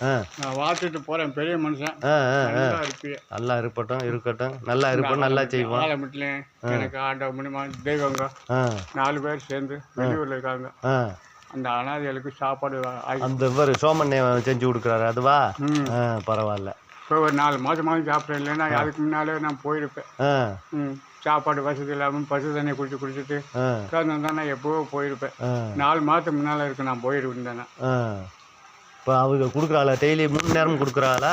நான் வாழ்த்துட்டு போறேன் பெரிய மனுஷன். நல்லா இருக்கட்டும் இருக்கட்டும். நல்லா இருப்போம் நல்லா செய்வோம். ஆலமட்டிலையும் எனக்கு ஆண்ட தெய்வங்க. நாலு பேர் சேர்ந்து வெளியூர்ல இருக்காங்க. அந்த அனாதைகளுக்கு சாப்பாடு அந்த இவர் சோமண்ணே செஞ்சு கொடுக்குறாரு அதுவா? பரவாயில்ல. இப்போ ஒரு நாலு மாதமாவது சாப்பிட்றேன் இல்லைன்னா அதுக்கு முன்னாலே நான் போயிருப்பேன். சாப்பாடு வசதி இல்லாமல் பசு தண்ணி குடிச்சு குடிச்சிட்டு நான் எப்போவோ போயிருப்பேன். நாலு மாதத்துக்கு முன்னால் இருக்கு நான் போயிருந்தேன் இப்போ அவங்க கொடுக்குறாளா? டெய்லி மூணு நேரம் கொடுக்குறாளா?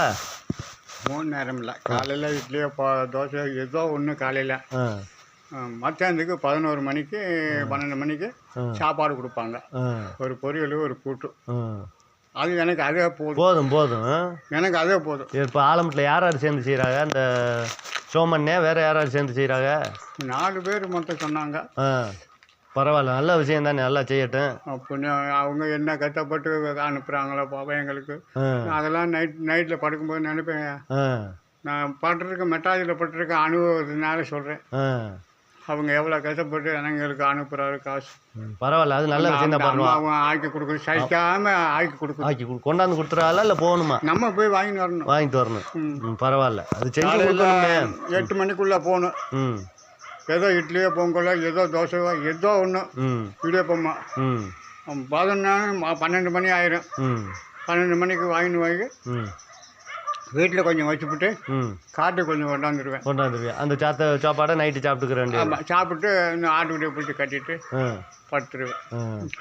மூணு நேரம் இல்லை. காலையில் இட்லியோ பா தோசை ஏதோ ஒன்று காலையில். மத்தியானத்துக்கு பதினோரு மணிக்கு பன்னெண்டு மணிக்கு. சாப்பாடு கொடுப்பாங்க. ஒரு பொரியல் ஒரு கூட்டு. அது எனக்கு அதே போதும். போதும் போதும் எனக்கு அதே போதும். இப்போ ஆலமட்டில் யார் யார் சேர்ந்து செய்கிறாங்க அந்த சோமண்ணே வேற யார் யார் சேர்ந்து செய்கிறாங்க நாலு பேர் மொத்தம் சொன்னாங்க. ஆ. பரவாயில்ல நல்ல விஷயம் தானே நல்லா செய்யட்டும். அப்படின்னு அவங்க என்ன கஷ்டப்பட்டு அனுப்புகிறாங்களோ பாப்பா எங்களுக்கு. அதெல்லாம் நைட் நைட்டில் படுக்கும்போது நினைப்பேன். நான் பட்டிருக்க மெட்டாஜில் பட்டிருக்க அனுபவத்தினால சொல்கிறேன் அவங்க எவ்வளோ கஷ்டப்பட்டு எங்களுக்கு அனுப்புகிறாரு காசு. பரவாயில்ல அது நல்ல விஷயம் தான் பண்ணுவான் அம்மாவும் ஆக்கி கொடுக்குறது சகிக்காம ஆக்கி கொடுக்குது ஆக்கி கொடு- கொண்டாந்து கொடுத்துறாளா இல்லை போகணுமா? நம்ம போய் வாங்கிட்டு வரணும். வாங்கிட்டு வரணும். ம். பரவாயில்ல. அது செஞ்சு எட்டு மணிக்குள்ளே போகணும். ம். ஏதோ இட்லியோ பொங்கலோ ஏதோ தோசையோ ஏதோ ஒன்று ம். இடியப்பமா ம். பதினொன்று பன்னெண்டு மணி ஆயிரும். பன்னெண்டு மணிக்கு வாங்கிட்டு வாங்கி ம். வீட்டில் கொஞ்சம் வச்சுப்புட்டு ம். காட்டுக்கு கொஞ்சம் கொண்டாந்துருவேன். கொண்டாந்துருவியா? அந்த சாத்த சாப்பாடை நைட்டு சாப்பிட்டுக்க வேண்டியது ஆமாம் சாப்பிட்டு இன்னும் ஆட்டுக்குட்டியை பிடிச்சி கட்டிட்டு படுத்துருவேன்.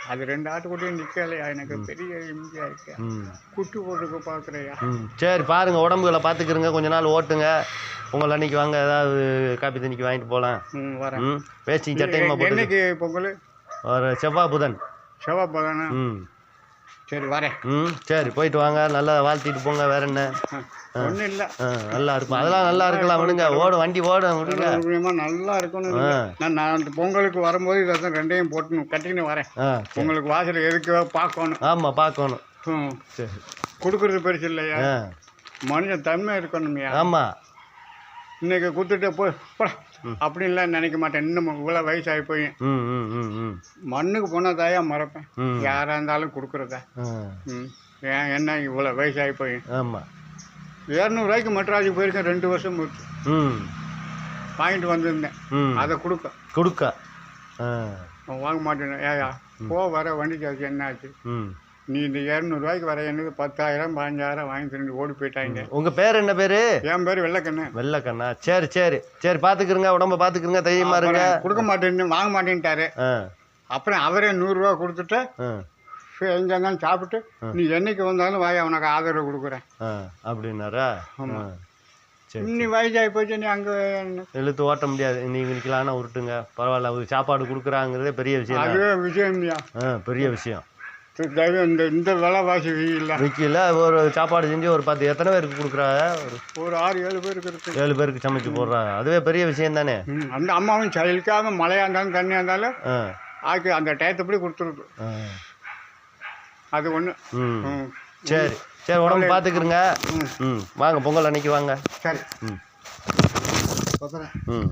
அது ரெண்டு ஆட்டுக்குட்டியும் நிற்கலையா எனக்கு பெரிய இம்தியாக இருக்கேன் ம். குட்டி போட்டுக்க பார்க்குறையா சரி பாருங்க உடம்புகளை பார்த்துக்கிறங்க கொஞ்ச நாள் ஓட்டுங்க. உங்களை அன்னைக்கு வாங்க ஏதாவது காப்பி தண்ணிக்கு வாங்கிட்டு போகலாம். ம் வரேன். வேஷ்டி சட்டையுமா என்னைக்கு பொங்கல்? ஒரு செவ்வாய் புதன். செவ்வாய் தானே ம். சரி வரேன். ம் சரி போயிட்டு வாங்க. நல்லா வாழ்த்திட்டு போங்க. வேற என்ன? ஒன்றும் இல்லை. நல்லா இருக்கும். அதெல்லாம் நல்லா இருக்கலாம். விடுங்க. ஓடும் வண்டி ஓடும் விடுங்க. நல்லா இருக்கணும் நான் நான் அந்த பொங்கலுக்கு வரும்போது இதை ரெண்டையும் போட்டு கட்டின்னு வரேன். உங்களுக்கு வாசல் எதுக்கு பார்க்கணும். ஆமாம் பார்க்கணும். ம். சரி. கொடுக்கறது பெருசு இல்லையா? மனுஷன் தன்மை இருக்கணும்யா. ஆமாம் இன்னைக்கு கொடுத்துட்டு போய் போடா. அப்படின்லாம் நினைக்க மாட்டேன். இன்னும் இவ்வளோ வயசாகி போய் மண்ணுக்கு போனால் தாயா மறப்பேன். யாராக இருந்தாலும் கொடுக்குறதா. ஏன் என்ன இவ்வளோ வயசாகி போய்? ஆமாம் இரநூறுவாய்க்கு மெட்ராஸுக்கு போயிருக்கேன். ரெண்டு வருஷம் போச்சு. ம். வாங்கிட்டு வந்திருந்தேன். அதை கொடுக்க. கொடுக்க. வாங்க மாட்டேன் ஏயா போ வர வண்டி சார்ஜ் என்ன ஆச்சு? நீ இந்த இரநூறுவாய்க்கு வர எனக்கு பத்தாயிரம் பதினஞ்சாயிரம் வாங்கி திரும்பி ஓடி போயிட்டாங்க. உங்கள் பேர் என்ன பேர்? என் பேர் வெள்ளக்கண்ணு. வெள்ளைக்கண்ணா. சரி சரி. சரி பார்த்துக்கிறங்க உடம்ப பார்த்துக்கிறங்க தைரியமா இருங்க. கொடுக்க மாட்டேன்னு வாங்க மாட்டேன்ட்டாரு. அப்புறம் அவரே நூறுரூவா கொடுத்துட்டு எங்க இருந்தாலும் சாப்பிட்டு நீ என்னைக்கு வந்தாலும் வாய் அவனுக்கு ஆதரவு கொடுக்குறேன். அப்படின்னாரா? ஆ. சரி இன்னி வயசாகி போச்சு நீ அங்கே இழுத்து ஓட்ட முடியாது. நீங்கள் நிற்கலான்னா உருட்டுங்க. பரவாயில்ல சாப்பாடு கொடுக்குறாங்கிறதே பெரிய விஷயம் அதுவே விஷயம் ஆ பெரிய விஷயம். தயவு இந்த இந்த விலைவாசி இல்லை விற்கல ஒரு சாப்பாடு செஞ்சு ஒரு பத்து எத்தனை பேருக்கு கொடுக்குறாங்க? ஒரு ஒரு ஆறு ஏழு பேருக்கு இருக்கு. ஏழு பேருக்கு சமைச்சு போடுறாங்க. அதுவே பெரிய விஷயம் தானே? அந்த அம்மாவும் சலிக்காம மழையாக இருந்தாலும் தண்ணியாக இருந்தாலும் ஆக்கி அந்த டயத்துப்படி கொடுத்துருக்கு. அது ஒன்று ம். சரி சரி உடம்பு பார்த்துக்கிறங்க ம். வாங்க பொங்கல் அன்னைக்கு வாங்க. சரி. ம். ம்.